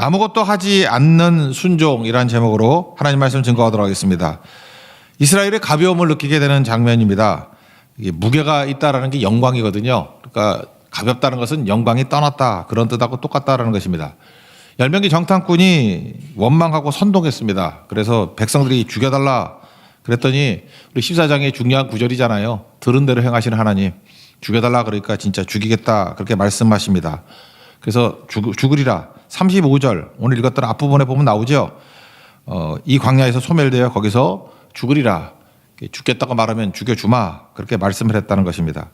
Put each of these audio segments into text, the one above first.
아무것도 하지 않는 순종이란 제목으로 하나님 말씀 증거하도록 하겠습니다. 이스라엘의 가벼움을 느끼게 되는 장면입니다. 무게가 있다라는 게 영광이거든요. 그러니까 가볍다는 것은 영광이 떠났다 그런 뜻하고 똑같다라는 것입니다. 열명기 정탐꾼이 원망하고 선동했습니다. 그래서 백성들이 죽여달라 그랬더니 우리 14장의 중요한 구절이잖아요. 들은 대로 행하시는 하나님 죽여달라 그러니까 진짜 죽이겠다 그렇게 말씀하십니다. 그래서 죽, 죽으리라 35절 오늘 읽었던 앞부분에 보면 나오죠. 어, 이 광야에서 소멸되어 거기서 죽으리라 죽겠다고 말하면 죽여주마 그렇게 말씀을 했다는 것입니다.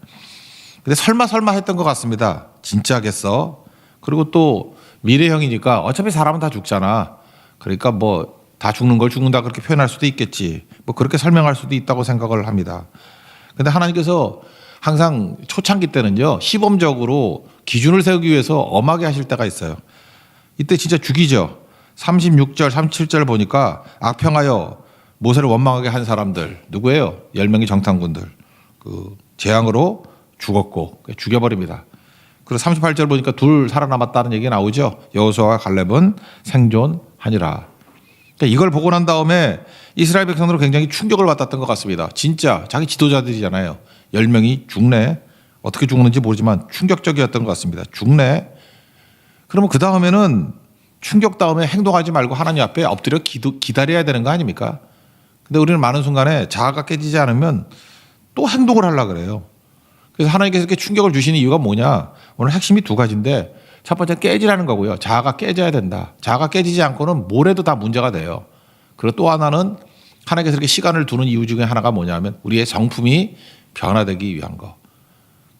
근데 설마 설마 했던 것 같습니다. 진짜겠어? 그리고 또 미래형이니까 어차피 사람은 다 죽잖아. 그러니까 뭐 다 죽는 걸 죽는다 그렇게 표현할 수도 있겠지. 뭐 그렇게 설명할 수도 있다고 생각을 합니다. 근데 하나님께서 항상 초창기 때는요 시범적으로 기준을 세우기 위해서 엄하게 하실 때가 있어요. 이때 진짜 죽이죠. 36절, 37절 보니까 악평하여 모세를 원망하게 한 사람들 누구예요? 열 명의 정탐군들 그 재앙으로 죽었고 죽여버립니다. 그리고 38절 보니까 둘 살아남았다는 얘기 나오죠. 여호수아와 갈렙은 생존하니라. 그러니까 이걸 보고 난 다음에 이스라엘 백성들은 굉장히 충격을 받았던 것 같습니다. 진짜 자기 지도자들이잖아요. 열 명이 죽네. 어떻게 죽는지 모르지만 충격적이었던 것 같습니다. 죽네. 그러면 그 다음에는 충격 다음에 행동하지 말고 하나님 앞에 엎드려 기도, 기다려야 되는 거 아닙니까? 근데 우리는 많은 순간에 자아가 깨지지 않으면 또 행동을 하려 그래요. 그래서 하나님께서 이렇게 충격을 주시는 이유가 뭐냐? 오늘 핵심이 두 가지인데 첫 번째 깨지라는 거고요. 자아가 깨져야 된다. 자아가 깨지지 않고는 뭘 해도 다 문제가 돼요. 그리고 또 하나는 하나님께서 이렇게 시간을 두는 이유 중에 하나가 뭐냐면 우리의 성품이 변화되기 위한 거.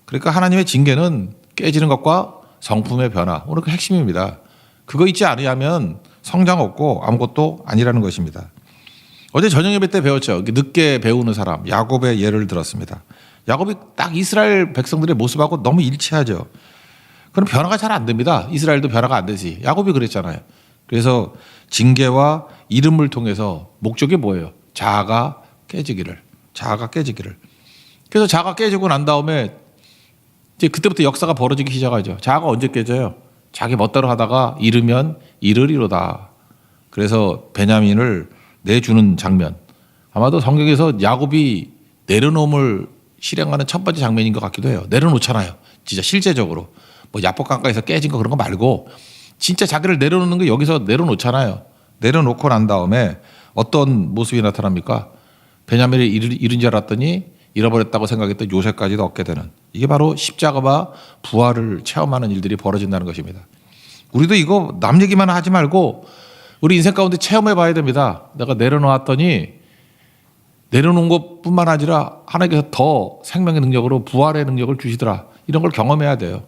그러니까 하나님의 징계는 깨지는 것과 성품의 변화. 오늘 그 핵심입니다. 그거 있지 않으면 성장 없고 아무것도 아니라는 것입니다. 어제 저녁 예배 때 배웠죠. 늦게 배우는 사람 야곱의 예를 들었습니다. 야곱이 딱 이스라엘 백성들의 모습하고 너무 일치하죠. 그럼 변화가 잘 안 됩니다. 이스라엘도 변화가 안 되지. 야곱이 그랬잖아요. 그래서 징계와 이름을 통해서 목적이 뭐예요? 자아가 깨지기를. 자아가 깨지기를. 그래서 자아가 깨지고 난 다음에 이제 그때부터 역사가 벌어지기 시작하죠. 자아가 언제 깨져요? 자기 멋대로 하다가 잃으면 잃으리로다. 그래서 베냐민을 내주는 장면. 아마도 성경에서 야곱이 내려놓음을 실행하는 첫 번째 장면인 것 같기도 해요. 내려놓잖아요. 진짜 실제적으로. 뭐 야복강가에서 깨진 거 그런 거 말고 진짜 자기를 내려놓는 거 여기서 내려놓잖아요. 내려놓고 난 다음에 어떤 모습이 나타납니까? 베냐민을 잃은 줄 알았더니 잃어버렸다고 생각했던 요셉까지도 얻게 되는 이게 바로 십자가와 부활을 체험하는 일들이 벌어진다는 것입니다. 우리도 이거 남 얘기만 하지 말고 우리 인생 가운데 체험해 봐야 됩니다. 내가 내려놓았더니 내려놓은 것뿐만 아니라 하나님께서 더 생명의 능력으로 부활의 능력을 주시더라. 이런 걸 경험해야 돼요.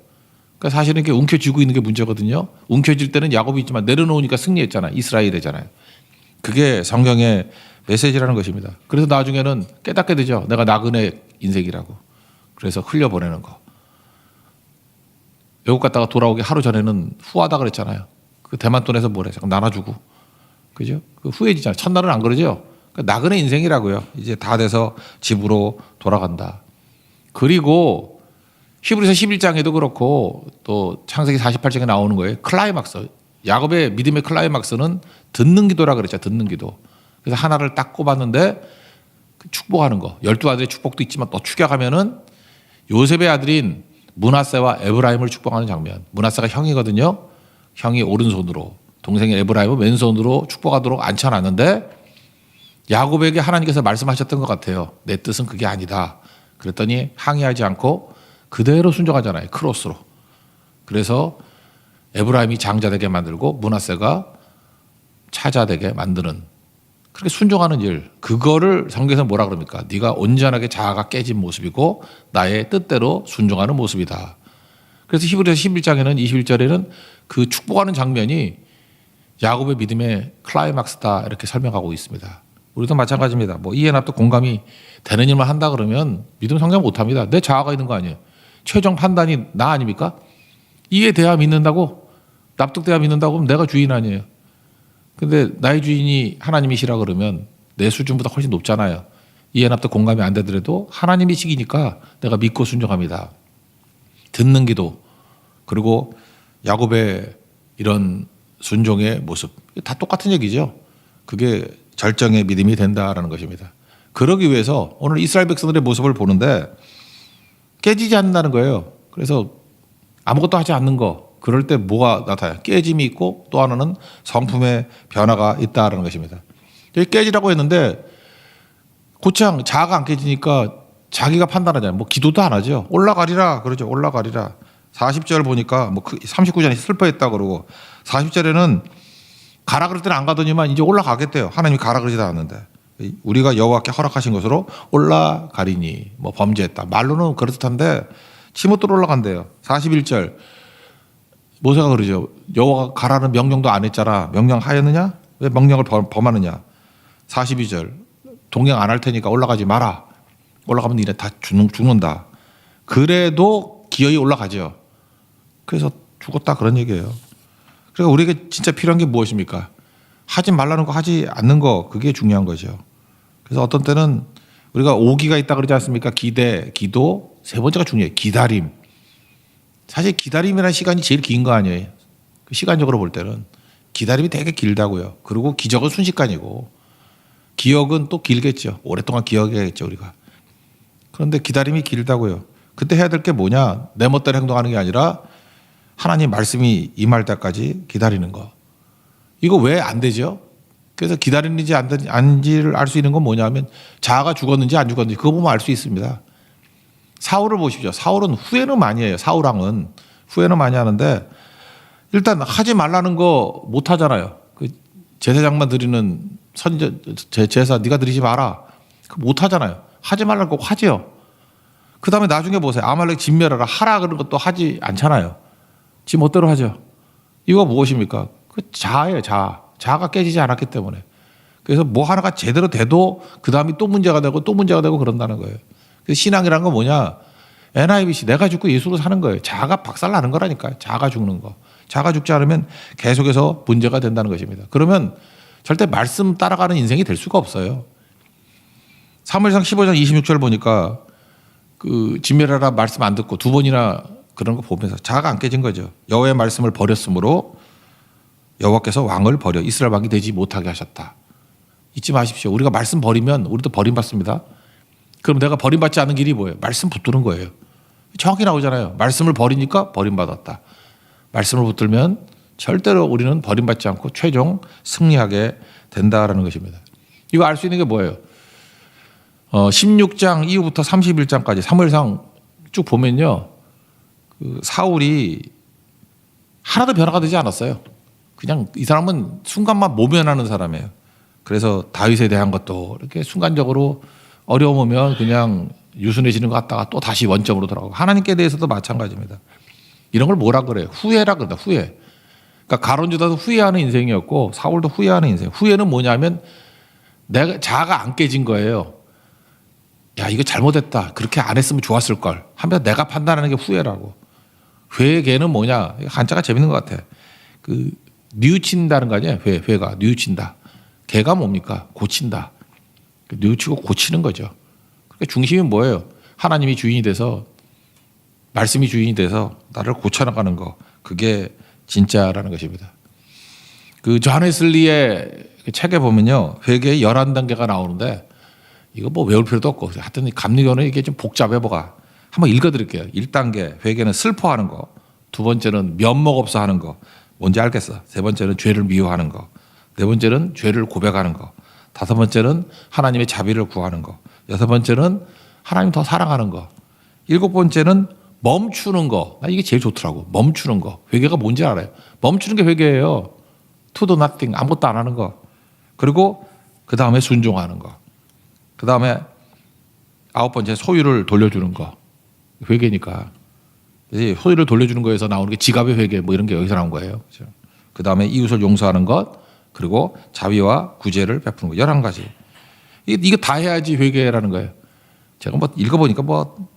그러니까 사실은 이게 움켜쥐고 있는 게 문제거든요. 움켜질 때는 야곱이 있지만 내려놓으니까 승리했잖아요. 이스라엘이잖아요. 그게 성경의 메시지라는 것입니다. 그래서 나중에는 깨닫게 되죠. 내가 나그네 인생이라고. 그래서 흘려보내는 거. 외국 갔다가 돌아오기 하루 전에는 후하다 그랬잖아요. 그 대만 돈에서 뭐래? 잠깐 나눠주고. 그죠? 그 후회지잖아요. 첫날은 안 그러죠? 그러니까 나그네 인생이라고요. 이제 다 돼서 집으로 돌아간다. 그리고 히브리서 11장에도 그렇고 또 창세기 48장에 나오는 거예요. 클라이막스. 야곱의 믿음의 클라이막스는 듣는 기도라 그랬죠. 듣는 기도. 그래서 하나를 딱 꼽았는데 축복하는 거. 열두 아들의 축복도 있지만 또 추격하면은 요셉의 아들인 문하세와 에브라임을 축복하는 장면. 문하세가 형이거든요. 형이 오른손으로 동생이 에브라임은 왼손으로 축복하도록 앉혀놨는데 야곱에게 하나님께서 말씀하셨던 것 같아요. 내 뜻은 그게 아니다. 그랬더니 항의하지 않고 그대로 순종하잖아요. 크로스로. 그래서 에브라임이 장자되게 만들고 문하세가 차자되게 만드는 그렇게 순종하는 일 그거를 성경에서 뭐라 그럽니까? 네가 온전하게 자아가 깨진 모습이고 나의 뜻대로 순종하는 모습이다. 그래서 히브리서 11장에는 21절에는 그 축복하는 장면이 야곱의 믿음의 클라이막스다 이렇게 설명하고 있습니다. 우리도 마찬가지입니다. 뭐 이해납도 공감이 되는 일만 한다 그러면 믿음 성장 못합니다. 내 자아가 있는 거 아니에요. 최종 판단이 나 아닙니까? 이해돼야 믿는다고 납득돼야 믿는다고 그럼 내가 주인 아니에요. 근데 나의 주인이 하나님이시라 그러면 내 수준보다 훨씬 높잖아요. 이해납도 공감이 안 되더라도 하나님이시기니까 내가 믿고 순종합니다. 듣는 기도 그리고 야곱의 이런 순종의 모습 다 똑같은 얘기죠. 그게 절정의 믿음이 된다라는 것입니다. 그러기 위해서 오늘 이스라엘 백성들의 모습을 보는데 깨지지 않는다는 거예요. 그래서 아무것도 하지 않는 거 그럴 때 뭐가 나타나요? 깨짐이 있고 또 하나는 성품의 변화가 있다라는 것입니다. 깨지라고 했는데 고창 자아가 안 깨지니까 자기가 판단하잖아요. 뭐 기도도 안 하죠. 올라가리라 그러죠. 올라가리라. 40절 보니까 뭐 39절에 슬퍼했다 그러고 40절에는 가라 그럴 때는 안 가더니만 이제 올라가겠대요. 하나님이 가라 그러지도 않았는데 우리가 여호와께 허락하신 것으로 올라가리니 뭐 범죄했다. 말로는 그렇듯한데 치못대로 올라간대요. 41절 모세가 그러죠. 여호와가 가라는 명령도 안 했잖아. 명령하였느냐? 왜 명령을 범- 범하느냐? 42절 동행 안 할 테니까 올라가지 마라. 올라가면 니네 다 죽는, 죽는 다. 그래도 기어이 올라가죠. 그래서 죽었다 그런 얘기예요. 그러니까 우리에게 진짜 필요한 게 무엇입니까? 하지 말라는 거 하지 않는 거 그게 중요한 거죠. 그래서 어떤 때는 우리가 오기가 있다 그러지 않습니까? 기대, 기도 세 번째가 중요해요. 기다림. 사실 기다림이라는 시간이 제일 긴 거 아니에요. 그 시간적으로 볼 때는 기다림이 되게 길다고요. 그리고 기적은 순식간이고 기억은 또 길겠죠. 오랫동안 기억해야겠죠 우리가. 그런데 기다림이 길다고요. 그때 해야 될 게 뭐냐? 내 멋대로 행동하는 게 아니라 하나님 말씀이 임할 때까지 기다리는 거. 이거 왜 안 되죠? 그래서 기다리는지 안 되는지 안지를 알 수 있는 건 뭐냐면 자아가 죽었는지 안 죽었는지 그거 보면 알 수 있습니다. 사울을 보십시오. 사울은 후회는 많이 해요. 사울왕은 후회는 많이 하는데 일단 하지 말라는 거 못 하잖아요. 그 제사장만 드리는 선제 제- 제사 네가 드리지 마라. 못 하잖아요. 하지 말라는 거 하지요. 그 다음에 나중에 보세요. 아말렉 진멸하라 하라 그런 것도 하지 않잖아요. 지 멋대로 하죠. 이거 무엇입니까? 그 자아예요, 자아. 자아가 깨지지 않았기 때문에. 그래서 뭐 하나가 제대로 돼도 그 다음이 또 문제가 되고 또 문제가 되고 그런다는 거예요. 그래서 신앙이라는 건 뭐냐? NIBC 내가 죽고 예수로 사는 거예요. 자아가 박살 나는 거라니까요. 자아가 죽는 거. 자아가 죽지 않으면 계속해서 문제가 된다는 것입니다. 그러면 절대 말씀 따라가는 인생이 될 수가 없어요. 3월상 15장 26절 보니까 그 진멸하라 말씀 안 듣고 두 번이나 그런 거 보면서 자아가 안 깨진 거죠. 여호와의 말씀을 버렸으므로 여호와께서 왕을 버려 이스라엘 왕이 되지 못하게 하셨다. 잊지 마십시오. 우리가 말씀 버리면 우리도 버림받습니다. 그럼 내가 버림받지 않은 길이 뭐예요? 말씀 붙드는 거예요. 정확히 나오잖아요. 말씀을 버리니까 버림받았다. 말씀을 붙들면 절대로 우리는 버림받지 않고 최종 승리하게 된다라는 것입니다. 이거 알 수 있는 게 뭐예요? 어, 16장 이후부터 31장까지 사무엘상 쭉 보면요. 그 사울이 하나도 변화가 되지 않았어요. 그냥 이 사람은 순간만 모면하는 사람이에요. 그래서 다윗에 대한 것도 이렇게 순간적으로 어려우면 그냥 유순해지는 것 같다가 또 다시 원점으로 돌아가고 하나님께 대해서도 마찬가지입니다. 이런 걸 뭐라 그래요? 후회라 그러다 후회. 그러니까 가론 주다도 후회하는 인생이었고 사울도 후회하는 인생. 후회는 뭐냐면 내가 자아가 안 깨진 거예요. 야 이거 잘못했다. 그렇게 안 했으면 좋았을 걸. 하면 내가 판단하는 게 후회라고. 회개는 뭐냐? 한자가 재밌는 것 같아. 그 뉘우친다는 거 아니에요? 회 회가 뉘우친다. 개가 뭡니까? 고친다. 그 뉘우치고 고치는 거죠. 그러니까 중심이 뭐예요? 하나님이 주인이 돼서 말씀이 주인이 돼서 나를 고쳐나가는 거. 그게 진짜라는 것입니다. 그 조하네슬리의 그 책에 보면요. 회개의 11단계가 나오는데 이거 뭐 외울 필요도 없고 하여튼 감리교는 이게 좀 복잡해 보가. 한번 읽어 드릴게요. 1단계 회개는 슬퍼하는 거. 두 번째는 면목 없어 하는 거. 뭔지 알겠어. 세 번째는 죄를 미워하는 거. 네 번째는 죄를 고백하는 거. 다섯 번째는 하나님의 자비를 구하는 거. 여섯 번째는 하나님 더 사랑하는 거. 일곱 번째는 멈추는 거. 나 이게 제일 좋더라고. 멈추는 거. 회개가 뭔지 알아요. 멈추는 게 회개예요. do nothing. 아무것도 안 하는 거. 그리고 그 다음에 순종하는 거. 그 다음에 아홉 번째 소유를 돌려주는 거. 회개니까. 이 소유를 돌려주는 거에서 나오는 게 지갑의 회개 뭐 이런 게 여기서 나온 거예요. 그렇죠? 그 다음에 이웃을 용서하는 것. 그리고 자비와 구제를 베푸는 거. 열한 가지. 이게 이거 다 해야지 회개라는 거예요. 제가 뭐 읽어보니까 뭐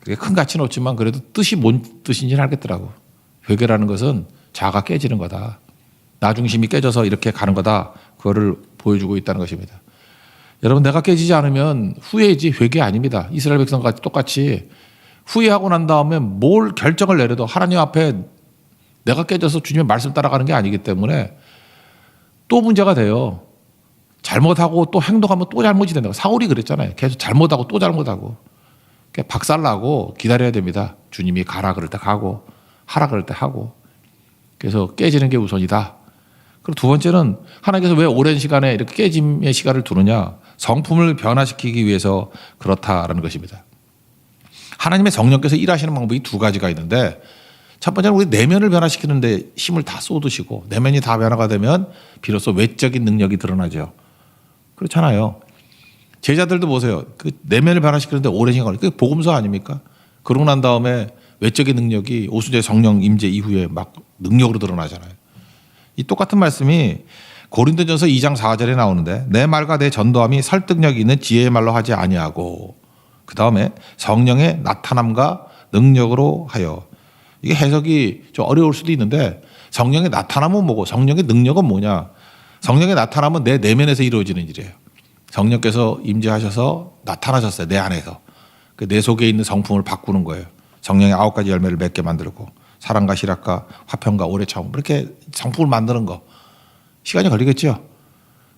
그게 큰 가치는 없지만 그래도 뜻이 뭔 뜻인지는 알겠더라고. 회개라는 것은 자가 깨지는 거다. 나 중심이 깨져서 이렇게 가는 거다. 그거를 보여주고 있다는 것입니다. 여러분 내가 깨지지 않으면 후회지 회개 아닙니다. 이스라엘 백성과 똑같이 후회하고 난 다음에 뭘 결정을 내려도 하나님 앞에 내가 깨져서 주님의 말씀 따라가는 게 아니기 때문에 또 문제가 돼요. 잘못하고 또 행동하면 또 잘못이 된다고. 사울이 그랬잖아요. 계속 잘못하고 또 잘못하고. 그러니까 박살나고 기다려야 됩니다. 주님이 가라 그럴 때 가고 하라 그럴 때 하고. 그래서 깨지는 게 우선이다. 그리고 두 번째는 하나님께서 왜 오랜 시간에 이렇게 깨짐의 시간을 두느냐? 성품을 변화시키기 위해서 그렇다라는 것입니다. 하나님의 성령께서 일하시는 방법이 두 가지가 있는데 첫 번째는 우리 내면을 변화시키는데 힘을 다 쏟으시고 내면이 다 변화가 되면 비로소 외적인 능력이 드러나죠. 그렇잖아요. 제자들도 보세요. 그 내면을 변화시키는데 오랜 시간 걸려. 그게 복음서 아닙니까? 그러고 난 다음에 외적인 능력이 오수제 성령 임재 이후에 막 능력으로 드러나잖아요. 이 똑같은 말씀이 고린도전서 2장 4절에 나오는데 내 말과 내 전도함이 설득력 있는 지혜의 말로 하지 아니하고 그 다음에 성령의 나타남과 능력으로 하여 이게 해석이 좀 어려울 수도 있는데 성령의 나타남은 뭐고 성령의 능력은 뭐냐? 성령의 나타남은 내 내면에서 이루어지는 일이에요. 성령께서 임재하셔서 나타나셨어요 내 안에서 그내 속에 있는 성품을 바꾸는 거예요. 성령의 아홉 가지 열매를 맺게 만들고 사랑과 실학과 화평과 오래 참음 이렇게 성품을 만드는 거 시간이 걸리겠죠.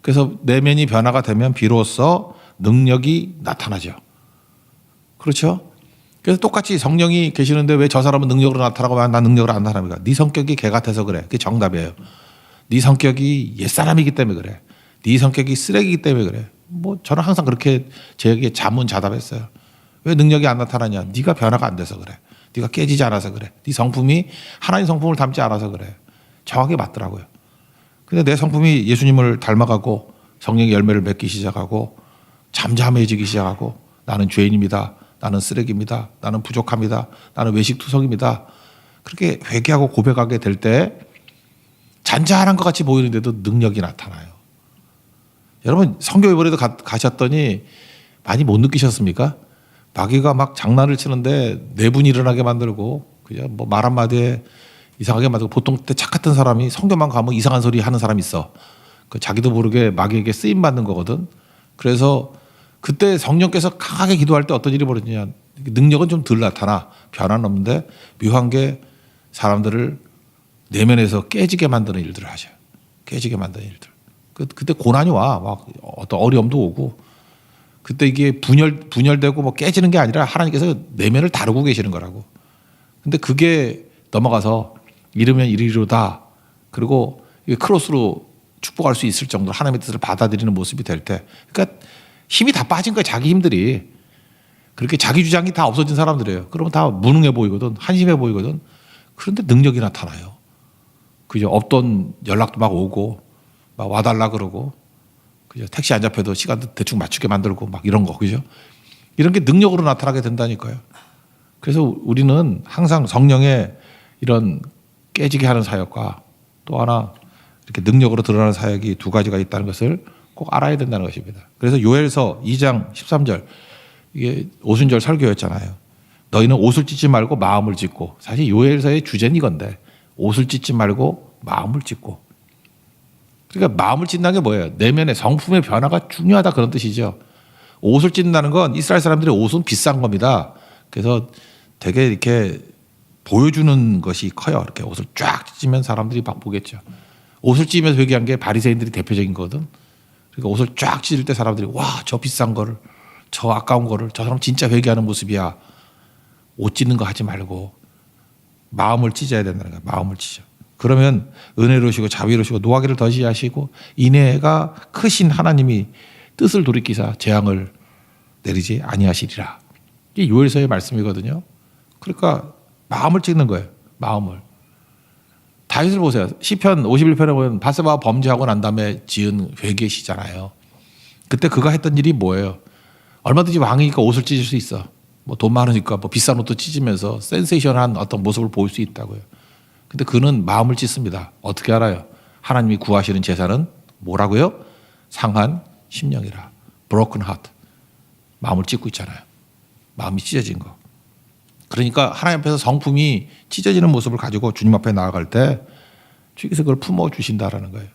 그래서 내면이 변화가 되면 비로소 능력이 나타나죠. 그렇죠? 그래서 똑같이 성령이 계시는데 왜 저 사람은 능력으로 나타나고 난 능력으로 안 나타납니까? 네 성격이 개 같아서 그래. 그게 정답이에요. 네 성격이 옛사람이기 때문에 그래. 네 성격이 쓰레기이기 때문에 그래. 뭐 저는 항상 그렇게 제게 자문자답했어요. 왜 능력이 안 나타나냐? 네가 변화가 안 돼서 그래. 네가 깨지지 않아서 그래. 네 성품이 하나님 성품을 닮지 않아서 그래. 정확히 맞더라고요. 근데 내 성품이 예수님을 닮아가고 성령의 열매를 맺기 시작하고 잠잠해지기 시작하고 나는 죄인입니다. 나는 쓰레기입니다. 나는 부족합니다. 나는 외식투성입니다. 그렇게 회개하고 고백하게 될 때 잔잔한 것 같이 보이는데도 능력이 나타나요. 여러분 성교 이번에도 가, 가셨더니 많이 못 느끼셨습니까? 마귀가 막 장난을 치는데 내분 일어나게 만들고 그냥 뭐 말 한마디에 이상하게 만들고 보통 때 착 같은 사람이 성교만 가면 이상한 소리 하는 사람이 있어. 그 자기도 모르게 마귀에게 쓰임 받는 거거든. 그래서 그때 성령께서 강하게 기도할 때 어떤 일이 벌어지냐. 능력은 좀 덜 나타나. 변화는 없는데 묘한 게 사람들을 내면에서 깨지게 만드는 일들을 하셔요. 깨지게 만드는 일들. 그, 그때 고난이 와. 막 어떤 어려움도 오고. 그때 이게 분열, 분열되고 뭐 깨지는 게 아니라 하나님께서 내면을 다루고 계시는 거라고. 근데 그게 넘어가서 이르면 이리로다. 그리고 크로스로 축복할 수 있을 정도로 하나님의 뜻을 받아들이는 모습이 될 때. 그러니까 힘이 다 빠진 거야. 자기 힘들이. 그렇게 자기 주장이 다 없어진 사람들이에요. 그러면 다 무능해 보이거든. 한심해 보이거든. 그런데 능력이 나타나요. 그죠. 없던 연락도 막 오고 막 와달라 그러고 그죠. 택시 안 잡혀도 시간도 대충 맞추게 만들고 막 이런 거 그죠. 이런 게 능력으로 나타나게 된다니까요. 그래서 우리는 항상 성령의 이런 깨지게 하는 사역과 또 하나 이렇게 능력으로 드러나는 사역이 두 가지가 있다는 것을 꼭 알아야 된다는 것입니다. 그래서 요엘서 2장 13절 이게 오순절 설교였잖아요. 너희는 옷을 찢지 말고 마음을 찢고 사실 요엘서의 주제는 이건데 옷을 찢지 말고 마음을 찢고 그러니까 마음을 찢는 게 뭐예요? 내면의 성품의 변화가 중요하다 그런 뜻이죠. 옷을 찢는다는 건 이스라엘 사람들의 옷은 비싼 겁니다. 그래서 되게 이렇게 보여주는 것이 커요. 이렇게 옷을 쫙 찢으면 사람들이 막 보겠죠. 옷을 찢으면서 회개한 게 바리새인들이 대표적인 거거든. 그러니까 옷을 쫙 찢을 때 사람들이 와 저 비싼 거를 저 아까운 거를 저 사람 진짜 회개하는 모습이야. 옷 찢는 거 하지 말고 마음을 찢어야 된다는 거야. 마음을 찢어. 그러면 은혜로시고 자비로시고 노하기를 더시하시고 인애가 크신 하나님이 뜻을 돌이키사 재앙을 내리지 아니하시리라. 이게 요엘서의 말씀이거든요. 그러니까 마음을 찍는 거예요. 마음을. 다윗을 보세요. 시편 51편에 보면 바세바가 범죄하고 난 다음에 지은 회개시잖아요. 그때 그가 했던 일이 뭐예요? 얼마든지 왕이니까 옷을 찢을 수 있어. 뭐 돈 많으니까 뭐 비싼 옷도 찢으면서 센세이션한 어떤 모습을 보일 수 있다고요. 근데 그는 마음을 찢습니다. 어떻게 알아요? 하나님이 구하시는 제사는 뭐라고요? 상한 심령이라. broken heart. 마음을 찢고 있잖아요. 마음이 찢어진 거. 그러니까 하나님 앞에서 성품이 찢어지는 모습을 가지고 주님 앞에 나아갈 때 주께서 그걸 품어 주신다라는 거예요.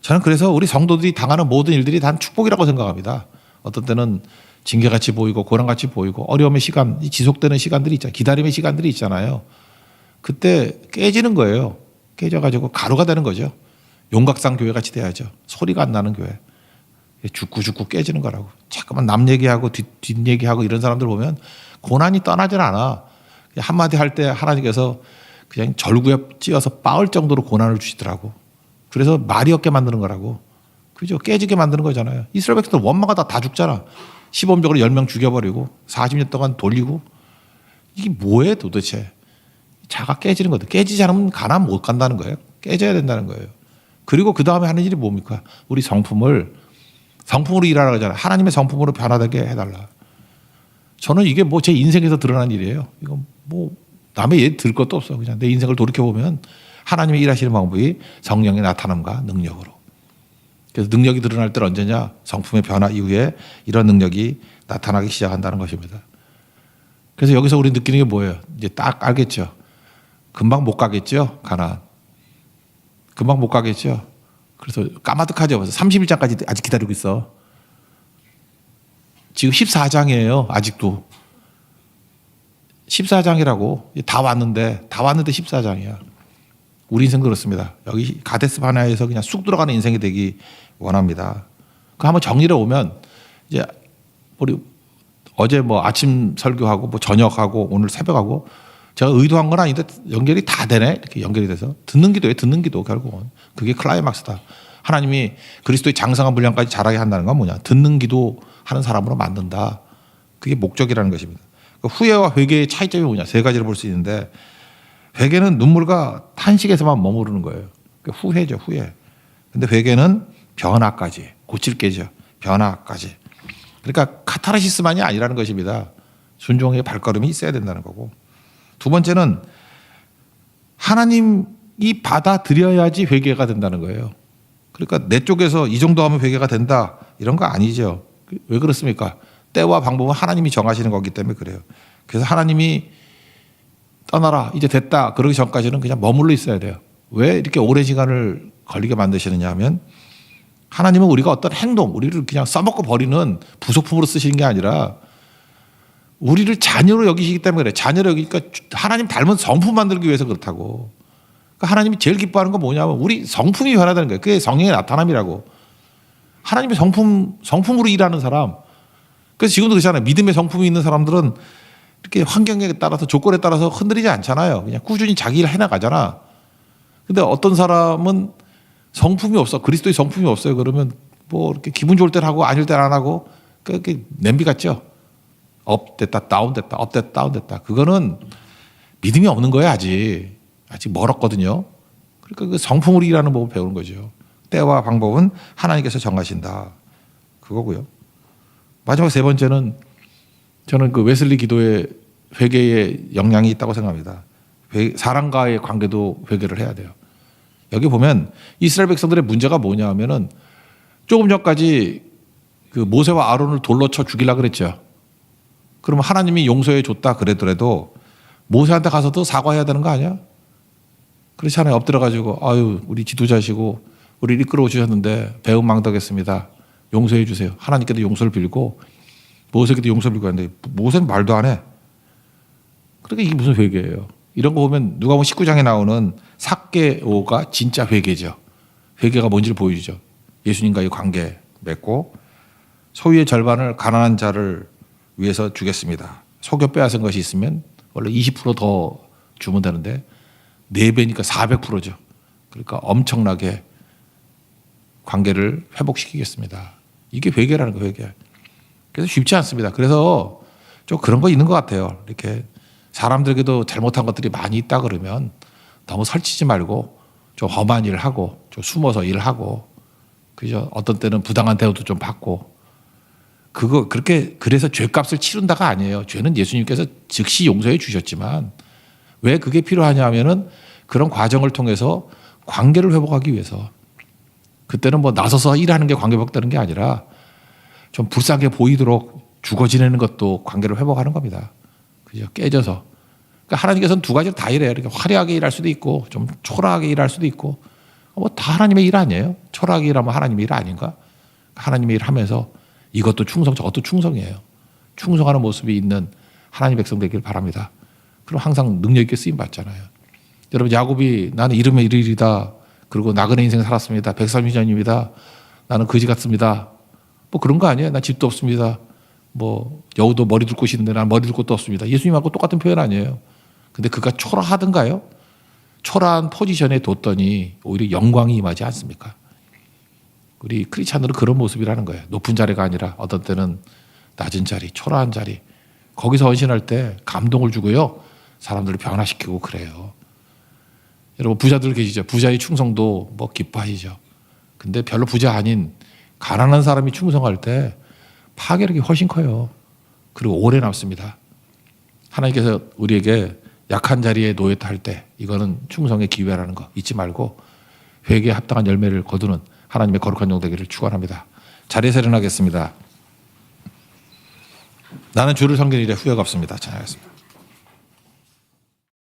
저는 그래서 우리 성도들이 당하는 모든 일들이 다 축복이라고 생각합니다. 어떤 때는 징계같이 보이고 고난같이 보이고 어려움의 시간, 지속되는 시간들이 있잖아요. 기다림의 시간들이 있잖아요. 그때 깨지는 거예요. 깨져가지고 가루가 되는 거죠. 용각산 교회 같이 돼야죠. 소리가 안 나는 교회. 죽고 죽고 깨지는 거라고. 자꾸만 남 얘기하고 뒷, 뒷 얘기하고 이런 사람들 보면 고난이 떠나질 않아. 한마디 할 때 하나님께서 그냥 절구에 찧어서 빠을 정도로 고난을 주시더라고. 그래서 말이 없게 만드는 거라고. 그죠? 깨지게 만드는 거잖아요. 이스라엘 백성들 원망하다 다 죽잖아. 시범적으로 10명 죽여버리고 40년 동안 돌리고 이게 뭐예요 도대체. 자가 깨지는 거다. 깨지지 않으면 가난 못 간다는 거예요. 깨져야 된다는 거예요. 그리고 그 다음에 하는 일이 뭡니까? 우리 성품을 성품으로 일하라 그러잖아요. 하나님의 성품으로 변화되게 해달라. 저는 이게 뭐 제 인생에서 드러난 일이에요. 이거 뭐 남의 얘기 들 것도 없어. 그냥 내 인생을 돌이켜 보면 하나님의 일하시는 방법이 성령의 나타남과 능력으로. 그래서 능력이 드러날 때는 언제냐? 성품의 변화 이후에 이런 능력이 나타나기 시작한다는 것입니다. 그래서 여기서 우리 느끼는 게 뭐예요? 이제 딱 알겠죠. 금방 못 가겠죠. 가나. 금방 못 가겠죠. 그래서 까마득하죠. 그래서 31장까지 아직 기다리고 있어. 지금 14장이에요. 아직도. 14장이라고 다 왔는데 다 왔는데 14장이야. 우리 인생 그렇습니다. 여기 가데스 바나에서 그냥 쑥 들어가는 인생이 되기 원합니다. 그 한번 정리를 오면 이제 우리 어제 뭐 아침 설교하고 뭐 저녁하고 오늘 새벽하고 제가 의도한 건 아닌데 연결이 다 되네 이렇게 연결이 돼서 듣는 기도에 듣는 기도 결국은 그게 클라이막스다. 하나님이 그리스도의 장성한 분량까지 자라게 한다는 건 뭐냐? 듣는 기도 하는 사람으로 만든다. 그게 목적이라는 것입니다. 그 후회와 회개의 차이점이 뭐냐? 세 가지를 볼 수 있는데 회개는 눈물과 탄식에서만 머무르는 거예요. 그 후회죠, 후회. 근데 회개는 변화까지 고칠 게죠. 변화까지. 그러니까 카타르시스만이 아니라는 것입니다. 순종의 발걸음이 있어야 된다는 거고. 두 번째는 하나님이 받아들여야지 회개가 된다는 거예요. 그러니까 내 쪽에서 이 정도 하면 회개가 된다 이런 거 아니죠. 왜 그렇습니까? 때와 방법은 하나님이 정하시는 거기 때문에 그래요. 그래서 하나님이 떠나라 이제 됐다 그러기 전까지는 그냥 머물러 있어야 돼요. 왜 이렇게 오랜 시간을 걸리게 만드시느냐 하면 하나님은 우리가 어떤 행동 우리를 그냥 써먹고 버리는 부속품으로 쓰시는 게 아니라 우리를 자녀로 여기시기 때문에 그래. 자녀로 여기니까 하나님 닮은 성품 만들기 위해서 그렇다고. 그러니까 하나님이 제일 기뻐하는 건 뭐냐면 우리 성품이 변화되는 거예요. 그게 성령의 나타남이라고. 하나님의 성품 성품으로 일하는 사람. 그래서 지금도 그렇잖아요. 믿음의 성품이 있는 사람들은 이렇게 환경에 따라서 조건에 따라서 흔들리지 않잖아요. 그냥 꾸준히 자기 일 해나가잖아. 근데 어떤 사람은 성품이 없어. 그리스도의 성품이 없어요. 그러면 뭐 이렇게 기분 좋을 때는 하고 아닐 때는 안 하고 그렇게 냄비 같죠. 업 됐다 다운 됐다 업 됐다 다운 됐다. 그거는 믿음이 없는 거예요 아직. 아직 멀었거든요. 그러니까 그 성품으로 일하는 법을 배우는 거죠. 때와 방법은 하나님께서 정하신다. 그거고요. 마지막 세 번째는 저는 그 웨슬리 기도의 회개에 영향이 있다고 생각합니다. 회- 사람과의 관계도 회개를 해야 돼요. 여기 보면 이스라엘 백성들의 문제가 뭐냐 하면은 조금 전까지 그 모세와 아론을 돌로 쳐 죽이려 그랬죠. 그러면 하나님이 용서해 줬다 그래더라도 모세한테 가서도 사과해야 되는 거 아니야? 그렇잖아요. 엎드려 가지고 아유 우리 지도자시고 우리 이끌어 주셨는데 배은 망덕했습니다. 용서해 주세요. 하나님께도 용서를 빌고 모세에게도 용서를 빌고 하는데 모세는 말도 안 해. 그러니까 이게 무슨 회개예요? 이런 거 보면 누가 보면 19장에 나오는 삭개오가 진짜 회개죠. 회개가 뭔지를 보여주죠. 예수님과의 관계 맺고 소유의 절반을 가난한 자를 위해서 주겠습니다. 속여 빼앗은 것이 있으면 원래 20%더 주면 되는데 4배니까 400%죠. 그러니까 엄청나게 관계를 회복시키겠습니다. 이게 회개라는 거예요, 회개. 그래서 쉽지 않습니다. 그래서 좀 그런 거 있는 것 같아요. 이렇게 사람들에게도 잘못한 것들이 많이 있다 그러면 너무 설치지 말고 좀 험한 일을 하고 좀 숨어서 일을 하고 그죠? 어떤 때는 부당한 대우도 좀 받고 그거 그렇게 그래서 죄값을 치른다가 아니에요. 죄는 예수님께서 즉시 용서해 주셨지만 왜 그게 필요하냐 하면은 그런 과정을 통해서 관계를 회복하기 위해서 그때는 뭐 나서서 일하는 게 관계 회복되는 게 아니라 좀 불쌍해 보이도록 죽어 지내는 것도 관계를 회복하는 겁니다. 그죠? 깨져서. 그러니까 하나님께서는 두 가지를 다 이래요. 이렇게 화려하게 일할 수도 있고 좀 초라하게 일할 수도 있고 뭐 다 하나님의 일 아니에요? 초라하게 일하면 하나님의 일 아닌가? 하나님의 일 하면서 이것도 충성 저것도 충성이에요. 충성하는 모습이 있는 하나님 백성 되길 바랍니다. 그럼 항상 능력 있게 쓰임 받잖아요. 여러분 야곱이 나는 이름의 이르리다. 그리고 나그네 인생 살았습니다. 130년입니다. 나는 거지 같습니다. 뭐 그런 거 아니에요. 나 집도 없습니다. 뭐 여우도 머리 둘 곳이 있는데 난 머리 둘 곳도 없습니다. 예수님하고 똑같은 표현 아니에요. 근데 그가 초라하던가요? 초라한 포지션에 뒀더니 오히려 영광이 임하지 않습니까? 우리 크리스찬들은 그런 모습이라는 거예요. 높은 자리가 아니라 어떤 때는 낮은 자리, 초라한 자리. 거기서 헌신할 때 감동을 주고요. 사람들을 변화시키고 그래요. 여러분 부자들 계시죠? 부자의 충성도 뭐 기뻐하시죠. 근데 별로 부자 아닌 가난한 사람이 충성할 때 파괴력이 훨씬 커요. 그리고 오래 남습니다. 하나님께서 우리에게 약한 자리에 놓였다 할때 이거는 충성의 기회라는 거 잊지 말고 회개에 합당한 열매를 거두는 하나님의 거룩한 종 되기를 축원합니다. 자리에서 일어나겠습니다. 나는 주를 섬기는 일에 후회가 없습니다. 찬양하겠습니다.